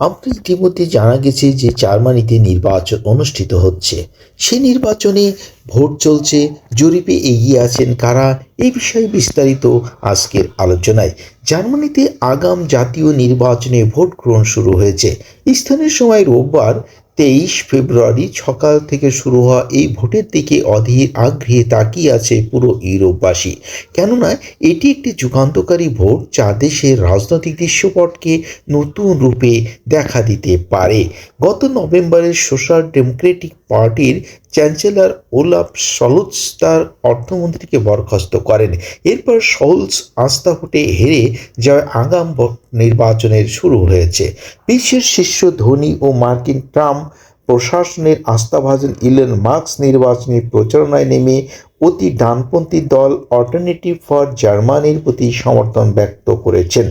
আমরা ইতিমধ্যে জানা গেছে যে জার্মানিতে নির্বাচন অনুষ্ঠিত হচ্ছে। সে নির্বাচনে ভোট চলছে, জরিপে এগিয়ে আছেন কারা এই বিষয়ে বিস্তারিত আজকের আলোচনায়। জার্মানিতে আগাম জাতীয় নির্বাচনে ভোট গ্রহণ শুরু হয়েছে। স্থানীয় সময় রোববার তেইশ ফেব্রুয়ারি সকাল থেকে শুরু হওয়া এই ভোটের দিকে অধীর আগ্রহে তাকিয়ে আছে পুরো ইউরোপবাসী। কেননা, এটি একটি যুগান্তকারী ভোট যা দেশের রাজনৈতিক দৃশ্যপটকে নতুন রূপে দেখা দিতে পারে। গত নভেম্বরের সোশ্যাল ডেমোক্রেটিক পার্টির চ্যান্সেলার ওলাফ সলজ তার অর্থমন্ত্রীকে বরখাস্ত করেন। এরপর সলস আস্থা ভোটে হেরে যাওয়ায় আগাম নির্বাচনের শুরু হয়েছে। বিশ্বের শীর্ষ ধনী ও মার্কিন ট্রাম্প প্রশাসনের আস্থাভাজন ইলন মার্কস নির্বাচনী প্রচারণায় নেমে অতি ডানপন্থী দল অল্টারনেটিভ ফর জার্মানির প্রতি সমর্থন ব্যক্ত করেছেন।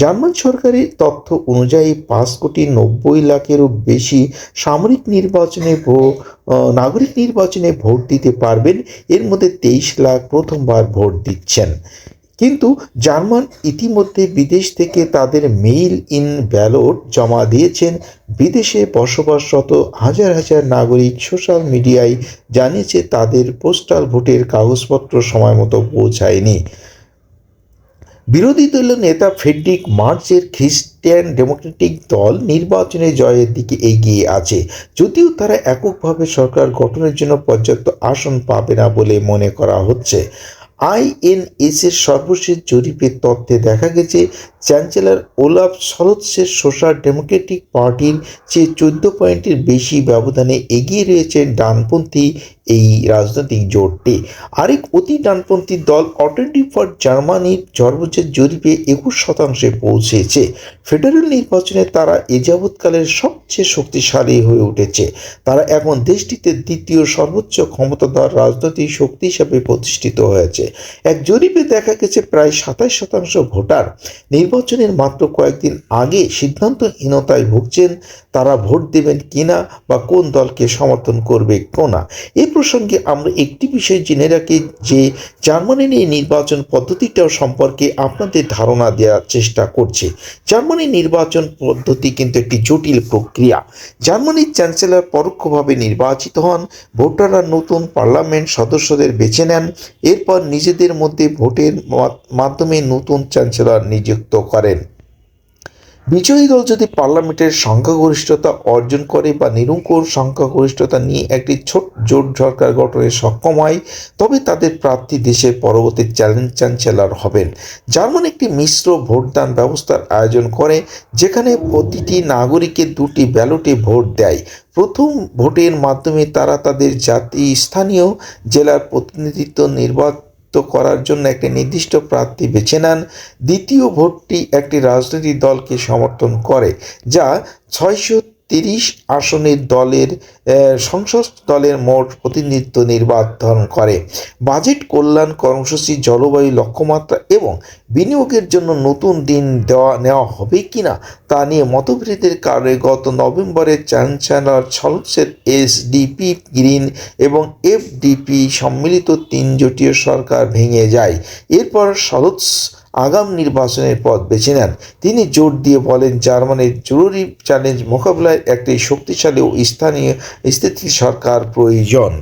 জার্মান সরকারের তথ্য অনুযায়ী পাঁচ কোটি নব্বই লাখেরও বেশি সামরিক নির্বাচনে নাগরিক নির্বাচনে ভোট দিতে পারবেন। এর মধ্যে তেইশ লাখ প্রথমবার ভোট দিচ্ছেন। কিন্তু জার্মান ইতিমধ্যে বিদেশ থেকে তাদের মেইল ইন ব্যালট জমা দিয়েছেন। বিদেশে বসবাসরত হাজার হাজার নাগরিক সোশ্যাল মিডিয়ায় জানিয়েছে তাদের পোস্টাল ভোটের কাগজপত্র সময় মতো পৌঁছায়নি। বিরোধী দলীয় নেতা ফেডরিক মার্চের খ্রিস্টান ডেমোক্রেটিক দল নির্বাচনে জয়ের দিকে এগিয়ে আছে। যদিও তারা এককভাবে সরকার গঠনের জন্য পর্যাপ্ত আসন পাবে না বলে মনে করা হচ্ছে। আইএনএস এর সর্বশেষ জরিপের তথ্যে দেখা গেছে, চ্যান্সেলর ওলাফ সলৎসের সোশ্যাল ডেমোক্রেটিক পার্টির চেয়ে চোদ্দ পয়েন্টের বেশি ব্যবধানে এগিয়ে রয়েছেন ডানপন্থী এই রাজনৈতিক জোটটি। আরেক অতি ডানপন্থী দল অল্টারনেটিভ ফর জার্মানির সর্বোচ্চ জরিপে একুশ শতাংশে পৌঁছেছে। ফেডারেল নির্বাচনে তারা এ যাবৎকালের সবচেয়ে শক্তিশালী হয়ে উঠেছে। তারা এখন দেশটিতে দ্বিতীয় সর্বোচ্চ ক্ষমতাধর রাজনৈতিক শক্তি হিসাবে প্রতিষ্ঠিত হয়েছে। এক জরিপে দেখা গেছে প্রায় সাতাশ শতাংশ ভোটার নির্বাচনের মাত্র কয়েকদিন আগে সিদ্ধান্তহীনতায় ভুগছেন, তারা ভোট দেবেন কিনা বা কোন দলকে সমর্থন করবে কোনা? এই প্রসঙ্গে আমরা একটি বিষয় জেনে রাখি যে জার্মানির এই নির্বাচন পদ্ধতিটাও সম্পর্কে আপনাদের ধারণা দেওয়ার চেষ্টা করছে। জার্মানির নির্বাচন পদ্ধতি কিন্তু একটি জটিল প্রক্রিয়া। জার্মানির চ্যান্সেলর পরোক্ষভাবে নির্বাচিত হন, ভোটাররা নতুন পার্লামেন্ট সদস্যদের বেছে নেন, এরপর নিজেদের মধ্যে ভোটের মাধ্যমে নতুন চ্যান্সেলর নিযুক্ত করেন। বিজয়ী দল যদি পার্লামেন্টের সংখ্যাগরিষ্ঠতা অর্জন করে বা নিরঙ্কুশ সংখ্যাগরিষ্ঠতা নিয়ে একটি ছোট জোট সরকার গঠনে সক্ষম হয়, তবে তাদের প্রার্থী দেশের পরবর্তী চ্যালেঞ্জ চ্যান্সেলর হবেন। জার্মান একটি মিশ্র ভোটদান ব্যবস্থার আয়োজন করে, যেখানে প্রতিটি নাগরিকের দুটি ব্যালটে ভোট দেয়। প্রথম ভোটের মাধ্যমে তারা তাদের জাতি স্থানীয় জেলার প্রতিনিধিত্ব নির্বাচিত করার জন্য একটি নির্দিষ্ট প্রার্থী বেছে নেন। দ্বিতীয় ভোটটি একটি রাজনৈতিক দলকে সমর্থন করে, যা ছয়শো তিরিশ আসনের দলের সংসদ দলের মোট প্রতিনিধিত্ব নির্বাচন করে। বাজেট কল্যাণ কর্মসূচি, জলবায়ু লক্ষ্যমাত্রা এবং বিনিয়োগের জন্য নতুন দিন দেওয়া, নেওয়া হবে কিনা তা নিয়ে মতবিরোধের কারণে গত নভেম্বরে চ্যান্সেলর ছলসের এসডিপি গ্রিন এবং এফডিপি সম্মিলিত তিন জোটীয় সরকার ভেঙে যায়। এরপর সলৎস আগাম নির্বাচনের পথ বেছে নেন। তিনি জোর দিয়ে বলেন, জার্মানির জরুরি চ্যালেঞ্জ মোকাবিলায় একটি শক্তিশালী ও স্থানীয় স্থিতি সরকার প্রয়োজন।